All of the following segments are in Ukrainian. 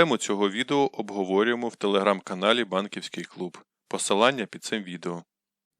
Тему цього відео обговорюємо в телеграм-каналі Банківський клуб. Посилання під цим відео.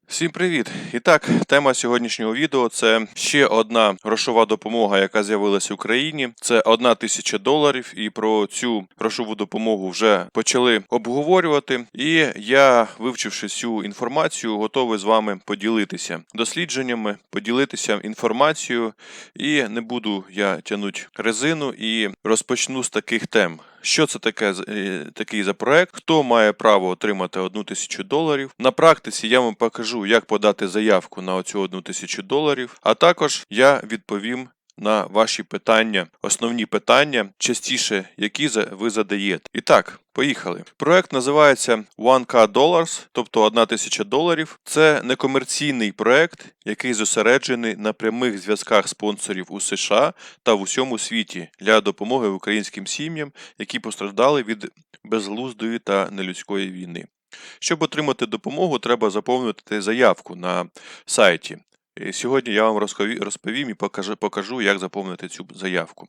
Всім привіт! І так, тема сьогоднішнього відео це ще одна грошова допомога, яка з'явилася в Україні. Це одна тисяча доларів, і про цю грошову допомогу вже почали обговорювати. І я, вивчивши цю інформацію, готовий з вами поділитися дослідженнями, поділитися інформацією. І не буду я тягнути резину і розпочну з таких тем. Що це таке е, такий за проект? Хто має право отримати одну тисячу доларів? На практиці я вам покажу, як подати заявку на оцю одну тисячу доларів, а також я відповім на ваші питання, основні питання, частіше, які ви задаєте. І так, поїхали. Проект називається 1K Dollars, тобто 1 тисяча доларів. Це некомерційний проект, який зосереджений на прямих зв'язках спонсорів у США та в усьому світі для допомоги українським сім'ям, які постраждали від безглуздої та нелюдської війни. Щоб отримати допомогу, треба заповнити заявку на сайті. Сьогодні я вам розповім і покажу, як заповнити цю заявку.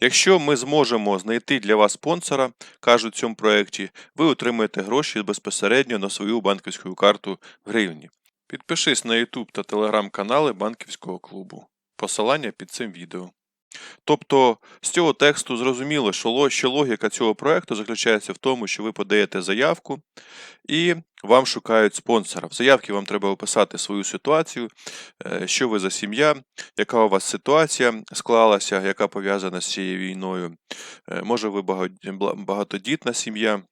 Якщо ми зможемо знайти для вас спонсора, кажуть в цьому проєкті, ви отримаєте гроші безпосередньо на свою банківську карту в гривні. Підпишись на YouTube та Telegram канали банківського клубу. Посилання під цим відео. Тобто з цього тексту зрозуміло, що логіка цього проекту заключається в тому, що ви подаєте заявку і вам шукають спонсора. В заявці вам треба описати свою ситуацію, е, що ви за сім'я, яка у вас ситуація склалася, яка пов'язана з цією війною. Е, Може, ви багатодітна сім'я.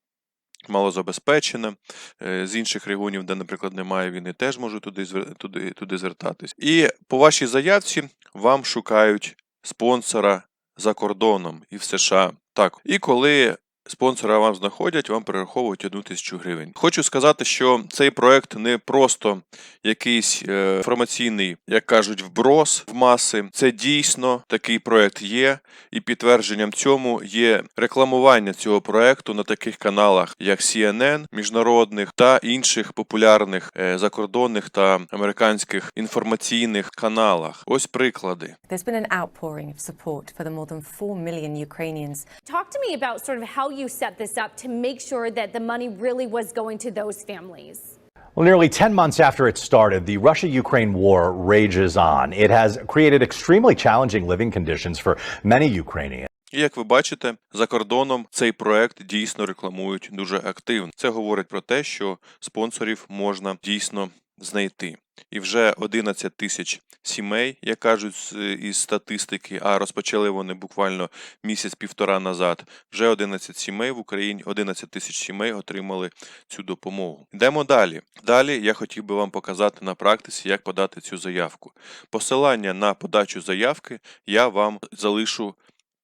Малозабезпечена, е, з інших регіонів, де, наприклад, немає війни, теж можуть туди, туди, туди звертатись. І по вашій заявці вам шукають спонсора за кордоном і в США. Так, і коли спонсора вам знаходять, вам перераховують одну тисячу гривень. Хочу сказати, що цей проект не просто якийсь е, інформаційний, як кажуть, вброс в маси. Це дійсно такий проект є, і підтвердженням цьому є рекламування цього проекту на таких каналах, як CNN, міжнародних та інших популярних е, закордонних та американських інформаційних каналах. Ось приклади. There's been an outpouring of support for the more than 4 million Ukrainians Talk to me about sort of how you set this up to make sure that the money really was going to those families. Well, nearly 10 months after it started, the Russia Ukraine war rages on. It has created extremely challenging living conditions for many Ukrainians. І як ви бачите, за кордоном цей проект дійсно рекламують дуже активно. Це говорить про те, що спонсорів можна дійсно знайти. І вже 11 тисяч сімей, як кажуть із статистики, а розпочали вони буквально місяць-півтора назад. Вже 11 сімей в Україні, 11 тисяч сімей отримали цю допомогу. Йдемо далі. Далі я хотів би вам показати на практиці, як подати цю заявку. Посилання на подачу заявки я вам залишу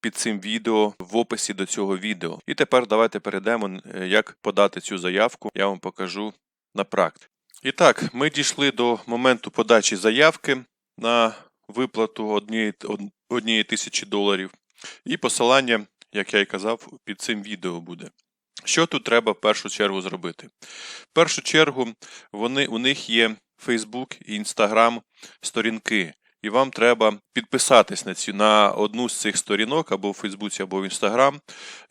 під цим відео в описі до цього відео. І тепер давайте перейдемо, е, як подати цю заявку. Я вам покажу на практиці. І так, ми дійшли до моменту подачі заявки на виплату однієї, однієї тисячі доларів. І посилання, як я і казав, під цим відео буде. Що тут треба в першу чергу зробити? В першу чергу вони, у них є Facebook і Instagram сторінки. І вам треба підписатись на цю на одну з цих сторінок або в Фейсбуці, або в Інстаграм.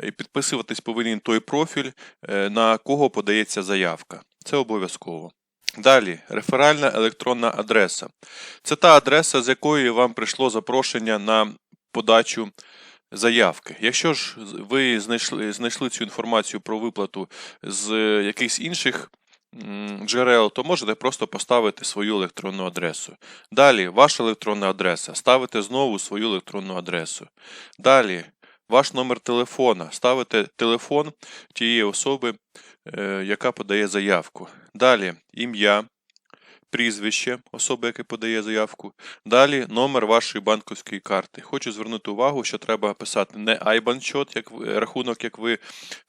І підписуватись повинен той профіль, е, на кого подається заявка. Це обов'язково. Далі, реферальна електронна адреса. Це та адреса, з якої вам прийшло запрошення на подачу заявки. Якщо ж ви знайшли, знайшли цю інформацію про виплату з якихось інших джерел, то можете просто поставити свою електронну адресу. Далі, ваша електронна адреса. Ставите знову свою електронну адресу. Далі, ваш номер телефона. Ставите телефон тієї особи, яка подає заявку. Далі, ім'я, прізвище особи, яка подає заявку. Далі номер вашої банківської карти. Хочу звернути увагу, що треба писати не IBAN-счет, як рахунок, як ви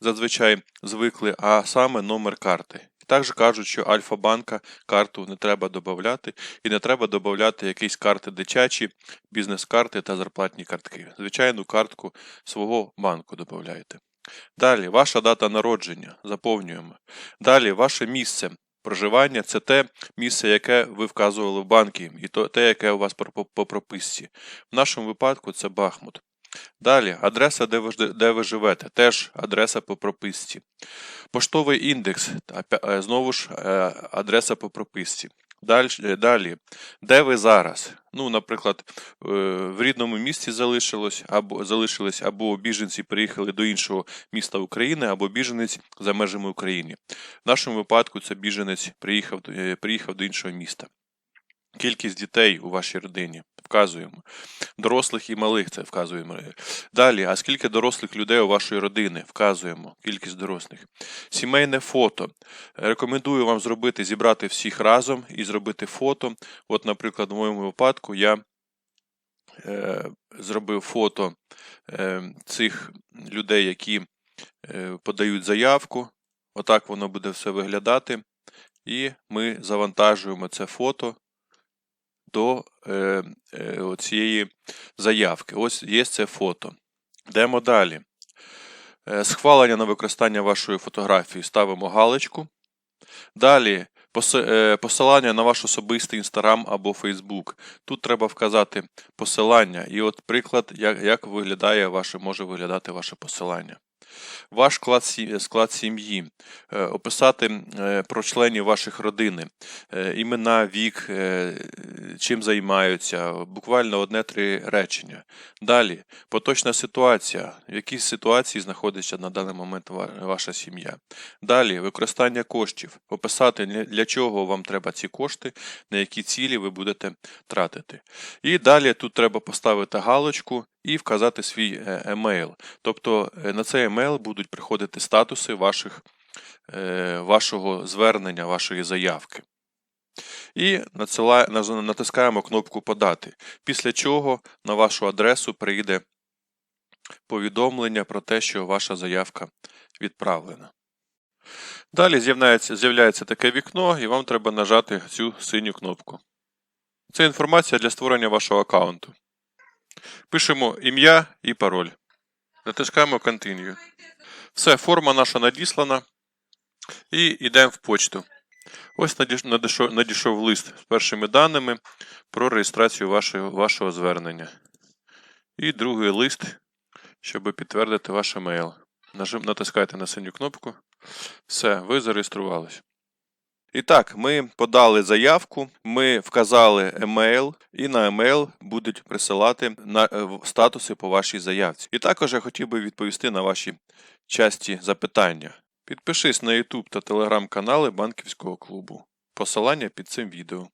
зазвичай звикли, а саме номер карти. Також кажуть, що Альфа-банка карту не треба додати, і не треба додати якісь карти дитячі, бізнес-карти та зарплатні картки. Звичайну картку свого банку додаєте. Далі, ваша дата народження. Заповнюємо. Далі, ваше місце проживання це те місце, яке ви вказували в банки, і те, яке у вас по, прописці. В нашому випадку це Бахмут. Далі, адреса, де ви, де ви живете, теж адреса по прописці. Поштовий індекс, е, знову ж е, адреса по прописці. Далі, далі, де ви зараз? Ну, наприклад, е, в рідному місті залишилось, або залишились, або біженці приїхали до іншого міста України, або біженець за межами України. В нашому випадку це біженець приїхав, е, приїхав до іншого міста. Кількість дітей у вашій родині вказуємо. Дорослих і малих це вказуємо. Далі, а скільки дорослих людей у вашої родини? Вказуємо кількість дорослих. Сімейне фото. Рекомендую вам зробити, зібрати всіх разом і зробити фото. От, наприклад, в моєму випадку я е, зробив фото е, цих людей, які е, подають заявку. Отак воно буде все виглядати. І ми завантажуємо це фото до е, е, цієї заявки. Ось є це фото. Йдемо далі. Е, Схвалення на використання вашої фотографії ставимо галочку. Далі е, посилання на ваш особистий Instagram або Facebook. Тут треба вказати посилання. І от приклад, як, як виглядає ваше, може виглядати ваше посилання. Ваш склад, сім'ї, Е, описати е, про членів ваших родини, е, імена, вік, е, чим займаються, буквально одне-три речення. Далі, поточна ситуація, в якій ситуації знаходиться на даний момент ваша сім'я. Далі, використання коштів, описати для чого вам треба ці кошти, на які цілі ви будете тратити. І далі тут треба поставити галочку і вказати свій е, емейл. Тобто е, на цей емейл будуть приходити статуси ваших, е, вашого звернення, вашої заявки. І натискаємо кнопку Подати. Після чого на вашу адресу прийде повідомлення про те, що ваша заявка відправлена. Далі з'являється, з'являється таке вікно, і вам треба нажати цю синю кнопку. Це інформація для створення вашого аккаунту. Пишемо ім'я і пароль. Натискаємо Continue. Все, форма наша надіслана. І йдемо в почту. Ось надійшов, надійшов лист з першими даними про реєстрацію вашого, вашого звернення. І другий лист, щоб підтвердити ваш емейл. Натискайте на синю кнопку. Все, ви зареєструвались. І так, ми подали заявку, ми вказали емейл, і на емейл будуть присилати на е, статуси по вашій заявці. І також я хотів би відповісти на ваші часті запитання. Підпишись на YouTube та Telegram канали банківського клубу. Посилання під цим відео.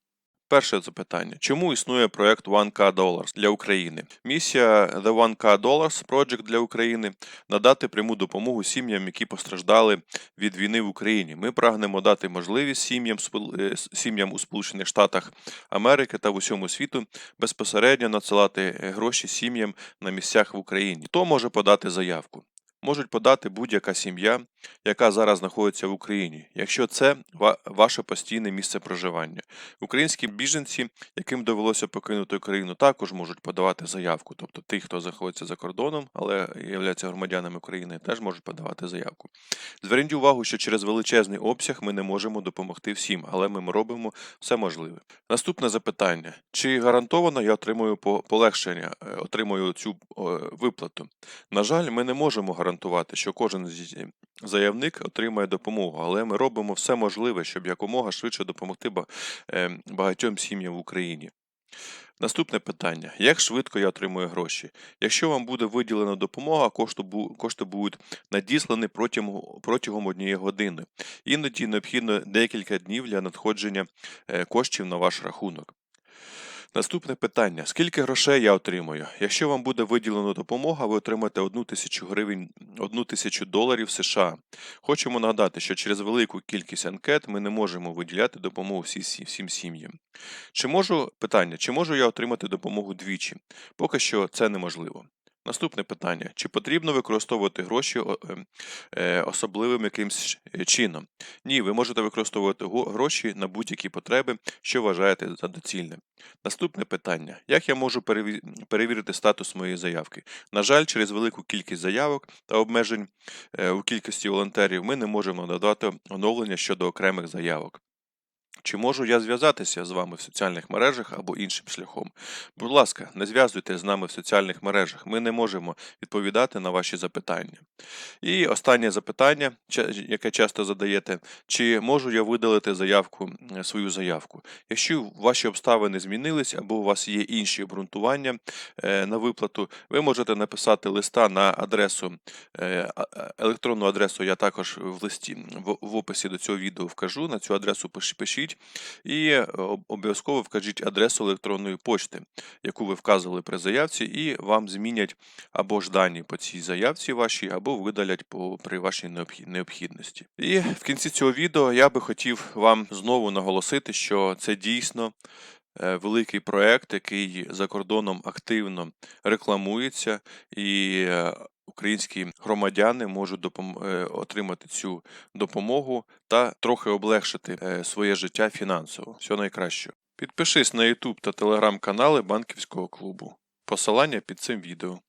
Перше запитання: чому існує проект 1K Dollars для України? Місія The 1K Dollars Project для України надати пряму допомогу сім'ям, які постраждали від війни в Україні. Ми прагнемо дати можливість сім'ям е, сім'ям у Сполучених Штатах Америки та в усьому світу безпосередньо надсилати е, гроші сім'ям на місцях в Україні. Хто може подати заявку? Можуть подати будь-яка сім'я, яка зараз знаходиться в Україні, якщо це ваше постійне місце проживання. Українські біженці, яким довелося покинути Україну, також можуть подавати заявку. Тобто ті, хто знаходиться за кордоном, але являються громадянами України, теж можуть подавати заявку. Зверніть увагу, що через величезний обсяг ми не можемо допомогти всім, але ми робимо все можливе. Наступне запитання: чи гарантовано я отримую полегшення, е, отримую цю виплату? На жаль, ми не можемо гарантувати, що кожен зі- заявник отримає допомогу, але ми робимо все можливе, щоб якомога швидше допомогти е, багатьом сім'ям в Україні. Наступне питання: як швидко я отримую гроші? Якщо вам буде виділена допомога, кошти, будуть надіслані протягом, протягом однієї години. Іноді необхідно декілька днів для надходження е, коштів на ваш рахунок. Наступне питання: скільки грошей я отримую? Якщо вам буде виділена допомога, ви отримаєте одну тисячу гривень, одну тисячу доларів США. Хочемо нагадати, що через велику кількість анкет ми не можемо виділяти допомогу всі- всі- всім сім'ям. Чи можу питання, чи можу я отримати допомогу двічі? Поки що це неможливо. Наступне питання: чи потрібно використовувати гроші е, е, особливим якимсь е, чином? Ні, ви можете використовувати гроші на будь-які потреби, що вважаєте за доцільне. Наступне питання: як я можу перевірити статус моєї заявки? На жаль, через велику кількість заявок та обмежень у кількості волонтерів ми не можемо надати оновлення щодо окремих заявок. Чи можу я зв'язатися з вами в соціальних мережах або іншим шляхом? Будь ласка, не зв'язуйтесь з нами в соціальних мережах. Ми не можемо відповідати на ваші запитання. І останнє запитання, яке часто задаєте: чи можу я видалити заявку, е, свою заявку? Якщо ваші обставини змінились або у вас є інші обґрунтування е, на виплату, ви можете написати листа на адресу е, а- електронну адресу. Я також в листі в, описі до цього відео вкажу. На цю адресу пиш- пишіть і е, обов'язково вкажіть адресу електронної почти, яку ви вказували при заявці, і вам змінять або ж дані по цій заявці вашій, або видалять по при вашій необхідності. І в кінці цього відео я би хотів вам знову наголосити, що це дійсно е, великий проект, який за кордоном активно рекламується, і е, українські громадяни можуть допом- е, отримати цю допомогу та трохи облегшити е, своє життя фінансово. Всього найкращого. Підпишись на YouTube та телеграм канали банківського клубу. Посилання під цим відео.